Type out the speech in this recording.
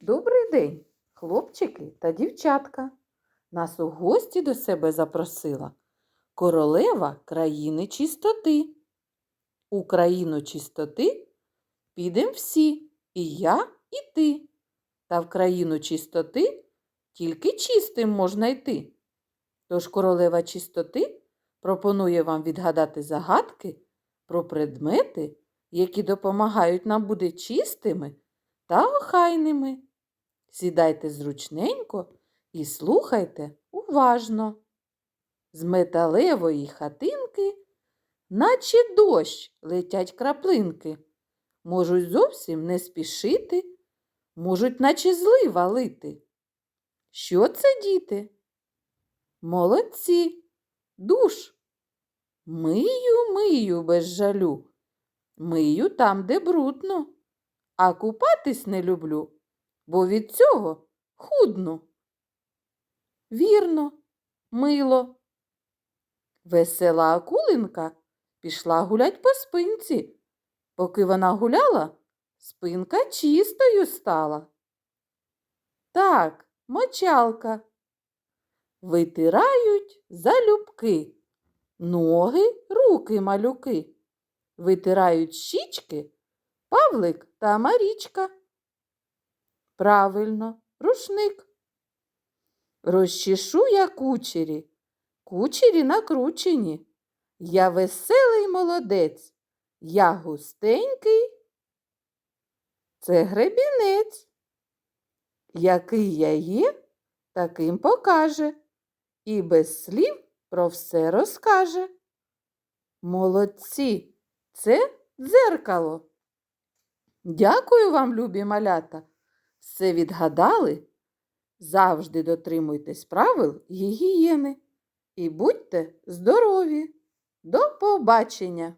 Добрий день, хлопчики та дівчатка. Нас у гості до себе запросила королева країни чистоти. У країну чистоти підем всі, і я, і ти. Та в країну чистоти тільки чистим можна йти. Тож королева чистоти пропонує вам відгадати загадки про предмети, які допомагають нам бути чистими та охайними. Сідайте зручненько і слухайте уважно. З металевої хатинки, наче дощ летять краплинки. Можуть зовсім не спішити, можуть, наче злива лити. Що це, діти? Молодці. Мию, мию без жалю. Мию там, де брудно, а купатись не люблю бо від цього худну. Вірно, мило. Весела акулинка пішла гулять по спинці. Поки вона гуляла, спинка чистою стала. Так, мочалка. Витирають залюбки, ноги, руки малюки. Витирають щічки Павлик та Марічка. Правильно, рушник. Розчешу я кучері, кучері накручені. Я веселий молодець, я густенький. Це гребінець. Який я є, таким покаже, і без слів про все розкаже. Молодці, це дзеркало. Дякую вам, любі малята. Все відгадали? Завжди дотримуйтесь правил гігієни і будьте здорові. До побачення!